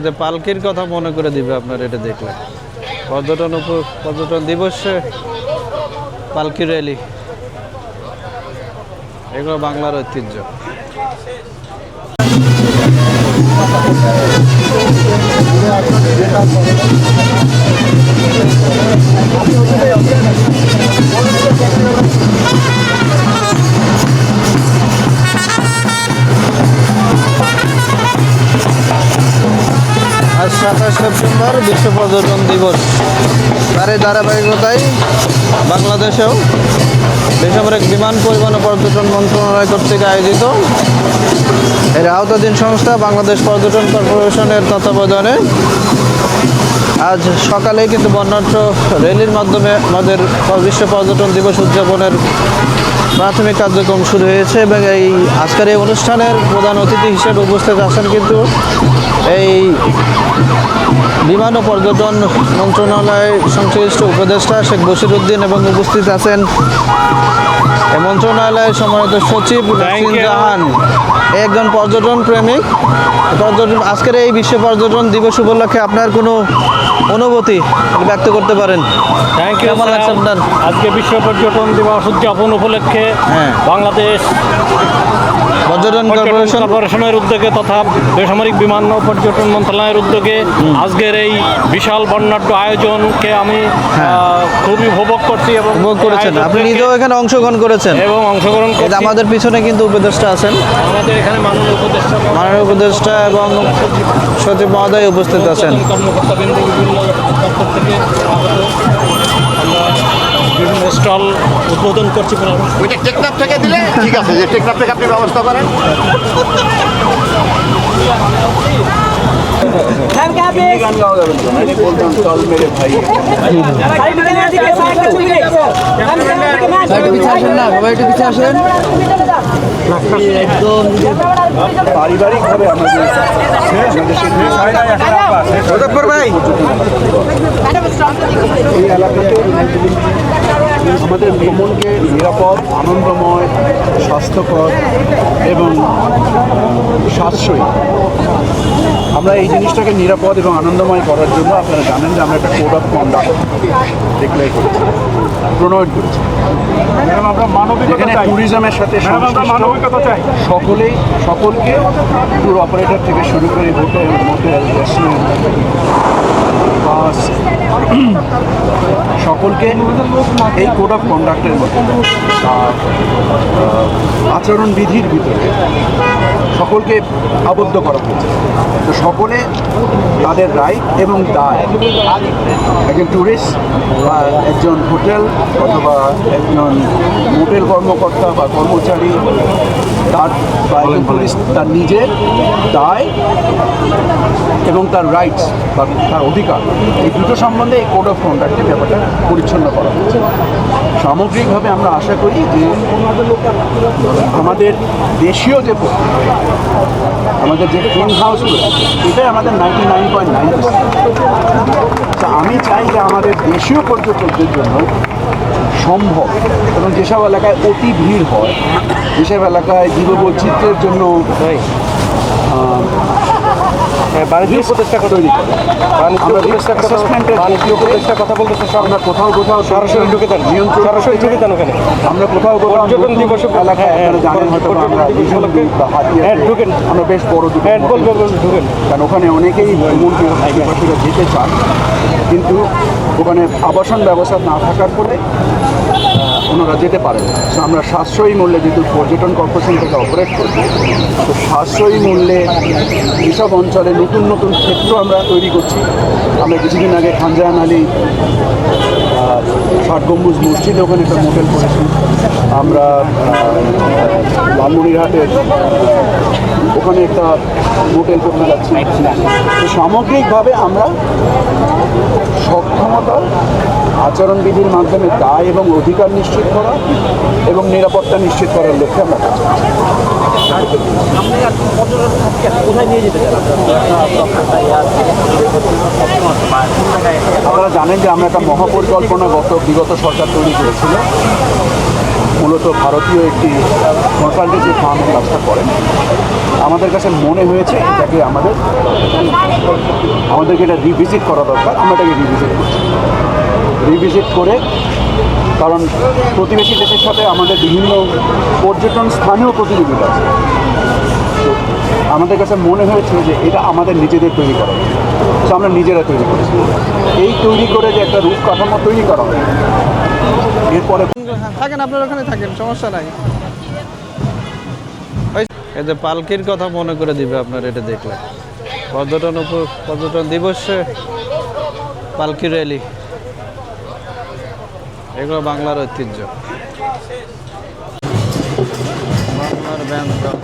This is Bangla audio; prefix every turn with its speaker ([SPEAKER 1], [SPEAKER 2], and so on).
[SPEAKER 1] এতে পালকির কথা মনে করে দিবে আপনার, এটা দেখলে। পর্যটন উপর পর্যটন দিবসে পালকি র্যালি এগুলো বাংলার ঐতিহ্য। আজ সাতাশ সেপ্টেম্বর বিশ্ব পর্যটন দিবস। তার এই ধারাবাহিকতায় বাংলাদেশেও বেসামরিক বিমান পরিবহন পর্যটন মন্ত্রণালয় কর্তৃক আয়োজিত এর আওতাধীন সংস্থা বাংলাদেশ পর্যটন কর্পোরেশনের তত্ত্বাবধানে আজ সকালে কিন্তু বর্ণাঢ্য র্যালির মাধ্যমে আমাদের বিশ্ব পর্যটন দিবস উদযাপনের প্রাথমিক কার্যক্রম শুরু হয়েছে এবং এই আজকের এই অনুষ্ঠানের প্রধান অতিথি হিসেবে উপস্থিত আছেন কিন্তু এই বিমান ও পর্যটন মন্ত্রণালয় সংশ্লিষ্ট উপদেষ্টা শেখ বশির উদ্দিন এবং উপস্থিত আছেন মন্ত্রণালয়ের সম্মানিত সচিব জাহান। একজন পর্যটন প্রেমিক পর্যটন আজকের এই বিশ্ব পর্যটন দিবস উপলক্ষে আপনার কোনো অনুভূতি ব্যক্ত করতে পারেন
[SPEAKER 2] থ্যাংক ইউ
[SPEAKER 1] আপনার?
[SPEAKER 2] আজকে বিশ্ব পর্যটন দিবস উদযাপন উপলক্ষে
[SPEAKER 1] হ্যাঁ।
[SPEAKER 2] বাংলাদেশ
[SPEAKER 1] পর্যটন
[SPEAKER 2] পর্যটন
[SPEAKER 1] কর্পোরেশন
[SPEAKER 2] কর্পোরেশনের উদ্যোগে তথা বেসামরিক বিমান ও পর্যটন মন্ত্রণালয়ের উদ্যোগে আজকের এই বিশাল বর্ণাঢ্য আয়োজনকে আমি
[SPEAKER 1] হ্যাঁ।
[SPEAKER 2] খুবই উপভোগ করছি এবং
[SPEAKER 1] উপভোগ করেছেন। আপনি নিজেও এখানে অংশগ্রহণ করেছেন।
[SPEAKER 2] এবং অংশগ্রহণ
[SPEAKER 1] আমাদের পিছনে কিন্তু উপদেষ্টা আছেন।
[SPEAKER 2] আমাদের এখানে মাননীয় উপদেষ্টা
[SPEAKER 1] মাননীয় উপদেষ্টা এবং সচিব মহোদয় উপস্থিত আছেন।
[SPEAKER 2] কর্মকর্তা বিন্দু বিভিন্ন স্টল উদ্বোধন করছি
[SPEAKER 3] ওইটা টেকনাফ থেকে দিলে? ঠিক আছে যে টেকনাফ থেকে আপনি ব্যবস্থা করেন। পারিবারিকভাবে আমাদের এই এলাকাতে আমাদের ভ্রমণকে নিরাপদ আনন্দময় স্বাস্থ্যকর এবং সাশ্রয়ী। আমরা এই জিনিসটাকে নিরাপদ এবং আনন্দময় করার জন্য আপনারা জানেন যে আমরা একটা কোড অফ কন্ডাক্ট ডিক্লেয়ার করেছি প্রণয়ন করেছি। আমরা ট্যুরিজমের সাথে সকলেই সকলকে ট্যুর অপারেটর থেকে শুরু করে হোটেল মোটেল রেস্টুরেন্ট বাস সকলকে এই কোড অফ কন্ডাক্টের মধ্যে। আচরণবিধির ভিতরে সকলকে আবদ্ধ করা হয়েছে। তো সকলে তাদের রাইট এবং দায়। একজন ট্যুরিস্ট বা একজন হোটেল অথবা একজন হোটেল কর্মকর্তা বা কর্মচারী, তার বা একজন ট্যুরিস্ট তার নিজের দায় এবং তার রাইটস বা তার অধিকার। এই দুটো সম্বন্ধে এই কোড অফ কন্ডাক্টের ব্যাপারটা পরিচ্ছন্ন করা হয়েছে। সামগ্রিকভাবে আমরা আশা করি যে আমাদের দেশীয় যে আমাদের যে গ্রিন হাউসগুলো এটাই আমাদের নাইনটি নাইন পয়েন্ট নাইন তা আমি চাই যে আমাদের দেশীয় পর্যটকদের জন্য সম্ভব, এবং যেসব এলাকায় অতি ভিড় হয়, যেসব এলাকায় জীববৈচিত্র্যের জন্য বাণিজ্য উপদেষ্টা তৈরি করে। আমরা assessment-এর যে উপদেষ্টা কথা বলতে আমরা কোথাও কোথাও সরাসরি ঢুকে দেন নিয়ন্ত্রণ সরাসরি ঢুকে দেন ওখানে। আমরা কোথাও কোথাও পর্যটন দিবস এলাকায় জানেন হয়তো আমরা বিজুলি বা হাতিয়ার ঢুকেন। আমরা বেশ বড় হ্যাঁ ঢুকেন। কারণ ওখানে অনেকেই পিপাসীরা যেতে চান। কিন্তু ওখানে আবাসন ব্যবস্থা না থাকার ফলে ওনারা যেতে পারেন। So, আমরা সাশ্রয়ী মূল্যে যেহেতু পর্যটন কর্পোরেশন থেকে অপারেট করছি, তো সাশ্রয়ী মূল্যে এসব অঞ্চলে নতুন নতুন ক্ষেত্র আমরা তৈরি করছি। আমরা কিছুদিন আগে খানজাহান আলী ষাট গম্বুজ মসজিদে ওখানে একটা মোটেল করেছি। আমরা লালমনিরহাটের ওখানে একটা মোটেল করতে যাচ্ছি তো সামগ্রিকভাবে আমরা সক্ষমতা, আচরণবিধির মাধ্যমে দায় এবং অধিকার নিশ্চিত করা এবং নিরাপত্তা নিশ্চিত করার লক্ষ্যে আমরা কাজ। আপনারা জানেন যে আমরা একটা মহাপরিকল্পনা গত বিগত সরকার তৈরি করেছিল মূলত ভারতীয় একটি কনসালটেন্সি ফার্ম কাজটা করেন। আমাদের কাছে মনে হয়েছে এটাকে আমাদের, আমাদেরকে এটা রিভিজিট করা দরকার। আমরা এটাকে রিভিজিট করছি। রিভিজিট করে, কারণ প্রতিবেশী দেশের সাথে আমাদের বিভিন্ন পর্যটন স্থানীয় প্রতিযোগিতা আছে। আমাদের কাছে মনে হয়েছে যে এটা আমাদের নিজেদের তৈরি করা। তো আমরা নিজেরা তৈরি করেছি। এই তৈরি করে যে একটা রূপ কাঠামো তৈরি করা হয়, এরপরে
[SPEAKER 1] থাকেন, আপনার ওখানে থাকেন, সমস্যা নাই। এই যে পালকির কথা মনে করে দিবে আপনার, এটা দেখলে। পর্যটন উপ পর্যটন দিবসে পালকি র্যালি। এগুলো বাংলার ঐতিহ্য। বাংলার ব্যঞ্জন